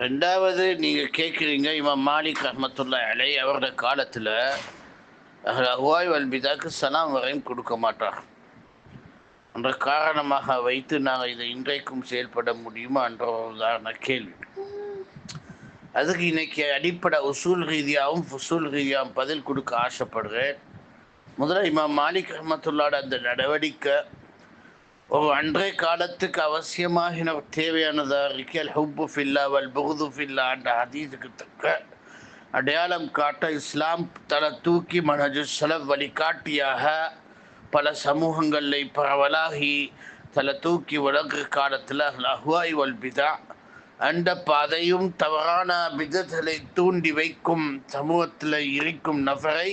ரெண்டாவது நீங்கள் கேட்குறீங்க இமாம் மாலிக் அஹமத்துல்லா அலை அவரோட காலத்தில் ஓய்வு அல்பிதாக்கு சலாம் வரையும் கொடுக்க மாட்டார். என்ற காரணமாக வைத்து நாங்கள் இதை இன்றைக்கும் செயல்பட முடியுமா என்ற ஒரு உதாரண கேள்வி. அதுக்கு இன்னைக்கு அடிப்படை உசூல் ரீதியாகவும் ஃபுசூல் ரீதியாகவும் பதில் கொடுக்க ஆசைப்படுறேன். முதல்ல இமாம் மாலிக் அஹமத்துல்லாட அந்த நடவடிக்கை அன்றைய காலத்துக்கு அவசியமாக தேவையானதாக இருக்கு அல் ஹுப்பு ஃபில்லா வல் புகுது ஃபில்லா என்ற அதீதுக்கு தக்க அடையாளம் காட்ட இஸ்லாம் தல தூக்கி மனஜு செலவு வழிகாட்டியாக பல சமூகங்களில் பரவலாகி தலை தூக்கி உலக காலத்தில் அஹ்வாய் வல்பிதா அந்த பாதையும் தவறான விதத்தலை தூண்டி வைக்கும் சமூகத்தில் இருக்கும் நபரை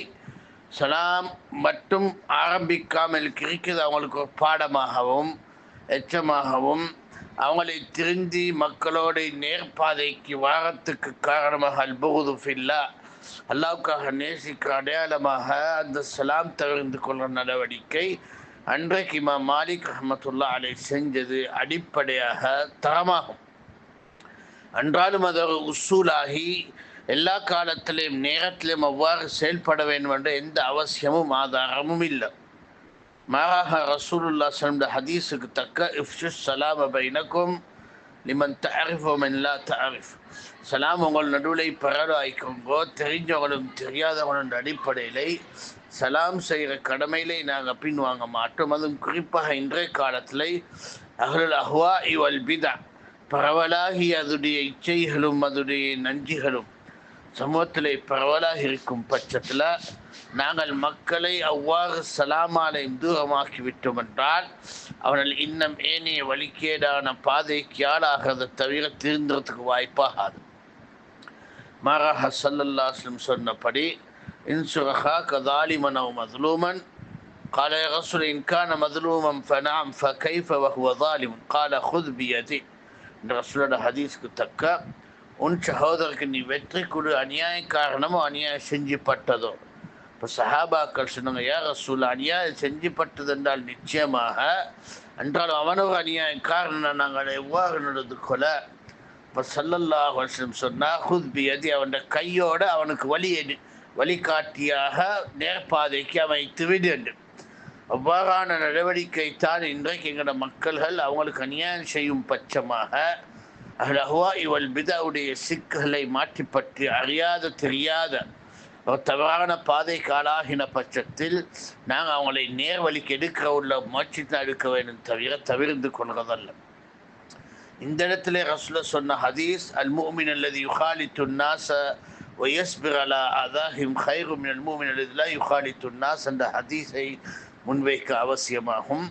சலாம் மட்டும் ஆரம்பிக்காமல் இருக்கிறது அவங்களுக்கு ஒரு பாடமாகவும் எச்சமாகவும் அவங்களை திருந்தி மக்களோட நேர்பாதைக்கு வாரத்துக்கு காரணமாக அல்புகுது ஃபில்லா. அல்லாவுக்காக நேசிக்க அடையாளமாக அந்த சலாம் தவிர்த்து கொள்கிற நடவடிக்கை அன்றைக்கு இமா மாலிக் ரஹமத்துல்லா அலை செஞ்சது அடிப்படையாக தரமாகும். அன்றாலும் அது ஒரு உசூலாகி எல்லா காலத்திலையும் நேரத்திலையும் அவ்வாறு செயல்பட வேண்டும் என்ற எந்த அவசியமும் ஆதாரமும் இல்லை. மாறாக ரசூலுல்லா சொல்ல ஹதீஸுக்கு தக்க இஃப்ஷு சலாம் பைனக்கும் லிமன் தாரிஃபோம் எல்லா தரிஃப் சலாம் உங்கள் நடுவில் பரவாய்க்குங்கோ தெரிஞ்சவங்களும் தெரியாதவங்களும் அடிப்படையில் சலாம் செய்கிற கடமையிலே நாங்கள் பின்வாங்க மாட்டோம். அதுவும் குறிப்பாக இன்றைய காலத்தில் அகலுல் அஹ்வா இவல் பிதா பரவலாகி அதுடைய இச்சைகளும் அதுடைய நஞ்சிகளும் சமூகத்திலே பரவலாக இருக்கும் பட்சத்தில் நாங்கள் மக்களை அவ்வாறு சலாமாலையும் தூரமாக்கி விட்டோம் என்றால் அவர்கள் இன்னும் ஏனைய வழிகேடான பாதைக்கு ஆளாகிறத தவிர திருந்துறதுக்கு வாய்ப்பாகாது மாறாக சல்லல்லாஸ்லம் சொன்னபடி இன்சுரஹா கதாலிமன் அவ் மதுலூமன் قال يا رسول إن كان مظلوما فنعم فكيف وهو ظالم قال خذ بيدي இந்த ரசூலோட ஹதீஸ்க்கு தக்க உன் சகோதரருக்கு நீ வெற்றி கொடு அநியாய காரணமோ அநியாயம் செஞ்சுப்பட்டதோ. இப்போ சஹாபாக்கள் சொன்னாங்க யார் ரசூல் அநியாயம் செஞ்சுப்பட்டது என்றால் நிச்சயமாக என்றாலும் அவனொரு அநியாயம் காரணம் நாங்கள் எவ்வாறு நடந்து கொலை இப்போ சல்லல்லா வருஷம் சொன்னால் ஹுத் பியதி அவன் கையோடு அவனுக்கு வழி வழிகாட்டியாக நேர்பாதைக்கு அமைத்து விடு என்று. அவ்வாறான நடவடிக்கை தான் இன்றைக்கு எங்களோட மக்கள்கள் அவங்களுக்கு அநியாயம் செய்யும் பட்சமாக அஹ்லஹுவா இவள் பிதாவுடைய சிக்கலை மாற்றி பற்றி அறியாத தெரியாத ஒரு தவறான பாதைக்கு ஆளாகின பட்சத்தில் நாங்கள் அவங்களை நேர் வழிக்கு எடுக்க உள்ள முயற்சி தான் எடுக்க வேண்டும் தவிர தவிர்ந்து கொள்வதல்ல இந்த இடத்துல ரசுல சொன்ன ஹதீஸ் அல் மூமின் அல்லது யுகாலித்து நாச ஒயஸ்பிர் அலா அதாஹிம் ஹைரு அல் மூமின் அல்லதுலா யுகாலி துன்னாஸ் என்ற ஹதீஸை முன்வைக்க அவசியமாகும்.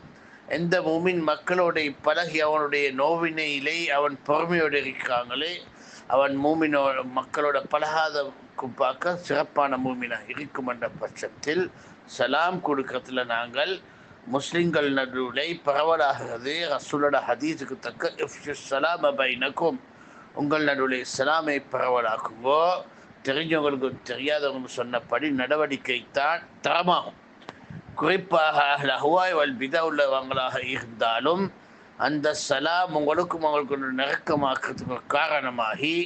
எந்த மூமின் மக்களோட பழகி அவனுடைய நோவினையிலே அவன் பொறுமையோடு இருக்கிறாங்களே அவன் மூமினோ மக்களோட பழகாத பார்க்க சிறப்பான மூமினாக இருக்கும் என்ற பட்சத்தில் சலாம் கொடுக்கறதுல நாங்கள் முஸ்லிம்கள் நடுவிலை பரவலாகிறது. ரசூலோட ஹதீஸுக்கு தக்க இஃப்ஷு சலாம் அபைனக்கும் உங்கள் நடுவிலே சலாமை பரவலாக்குங்கோ. தெரிஞ்சவங்களுக்கு தெரியாதவங்க சொன்னபடி நடவடிக்கை தான் தரமாகும். குறிப்பாக லஹுவாய் வல் பிதா உள்ளவங்களாக இருந்தாலும் அந்த சலாம் உங்களுக்கும் அவங்களுக்கு நெருக்கமாக்குறதுக்கு காரணமாகி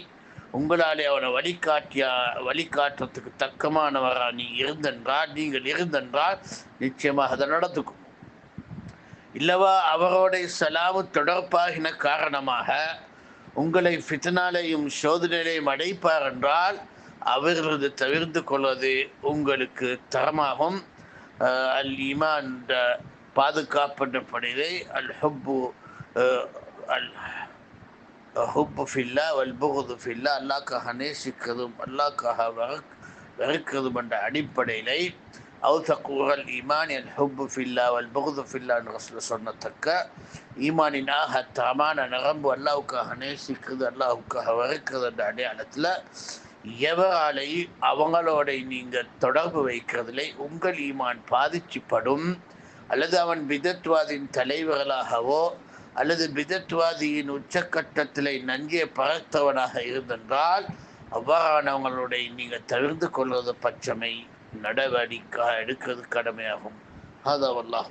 உங்களாலே அவனை வழிகாட்டியா வழிகாட்டுறதுக்கு தக்கமானவராக நீ இருந்தென்றால் நீங்கள் இருந்தென்றால் நிச்சயமாக அதை நடந்துக்கும். இல்லவா அவரோடைய சலாமு தொடர்பாகின காரணமாக உங்களை ஃபித்னாலையும் சோதனையிலையும் அடைப்பார் என்றால் அவர்களது தவிர்த்து கொள்வது உங்களுக்கு தரமாகும். அல் ஈமான் பாதுகாப்பட்டபடியே அல் ஹுப்பு அல் ஹுப்பு ஃபில்லா வல் புகுது ஃபில்லா அல்லாக்காக நேசிக்கிறதும் அல்லாக்காக வெறுக் வெறுக்கிறதும் என்ற அடிப்படையிலே அவுதக்கூறல் ஈமான் அல் ஹுப்பு ஃபில்லா வல் புகுது ஃபில்லான்னு ரசூல் சொன்னத்தக்க ஈமானின் ஆக தரமான நரம்பு அல்லாவுக்காக நேசிக்கிறது அல்லாவுக்காக வெறுக்கிறது என்ற அடையாளத்தில் எவராலை அவங்களோட நீங்கள் தொடர்பு வைக்கிறதிலே உங்கள் ஈமான் பாதிச்சுப்படும் அல்லது அவன் பிதத்வாதின் தலைவர்களாகவோ அல்லது பிதத்வாதியின் உச்சக்கட்டத்தில் நஞ்சியை பறத்தவனாக இருந்தென்றால் அவ்வாறானவங்களுடைய நீங்கள் தவிர்த்து கொள்வது பட்சமை நடவடிக்கை எடுக்கிறது கடமையாகும். அது அல்லாஹ்